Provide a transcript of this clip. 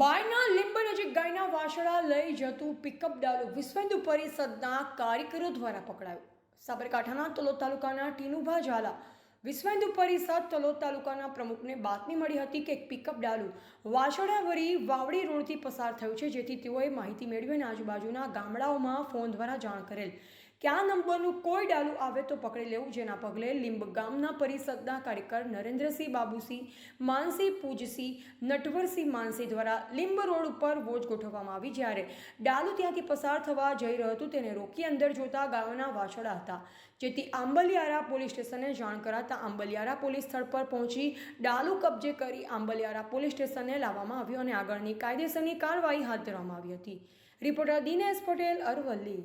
બાયના લિંબ નજીક ગાયના વાછડા લઈ જતું પિકઅપ ડાલુ વિશ્વેન્દુ પરિષદના કાર્યકરો દ્વારા પકડાયું. સાબરકાંઠાના તલોદ તાલુકાના ટીનુભા ઝાલા વિશ્વેન્દુ પરિષદ તલોદ તાલુકાના પ્રમુખને બાતમી મળી હતી કે એક પિકઅપ ડાલુ વાછડાવરી વાવડી રોડથી પસાર થયું છે, જેથી તેઓએ માહિતી મેળવી અને આજુબાજુના ગામડાઓમાં ફોન દ્વારા જાણ કરેલ. કે આ નંબરનું કોઈ ડાલુ આવે તો પકડી લેવું, જેના પગલે લીંબ ગામના પરિષદના કાર્યકર નરેન્દ્રસિંહ બાબુસિંહ માનસિંહ પૂજસિંહ, નટવરસિંહ માનસિંહ દ્વારા લીંબ રોડ ઉપર વોચ ગોઠવવામાં આવી જ્યારે ડાલુ ત્યાંથી પસાર થવા જઈ રહ્યું હતું, તેને રોકી અંદર જોતા ગાયોના વાછડા હતા. જેથી આંબલિયારા પોલીસ સ્ટેશને જાણ કરાતા આંબલિયારા પોલીસ સ્થળ પર પહોંચી ડાલુ કબજે કરી આંબલિયારા પોલીસ સ્ટેશને લાવવામાં આવ્યો અને આગળની કાયદેસરની કાર્યવાહી હાથ ધરવામાં આવી હતી. રિપોર્ટર દિનેશ પટેલ, અરવલ્લી.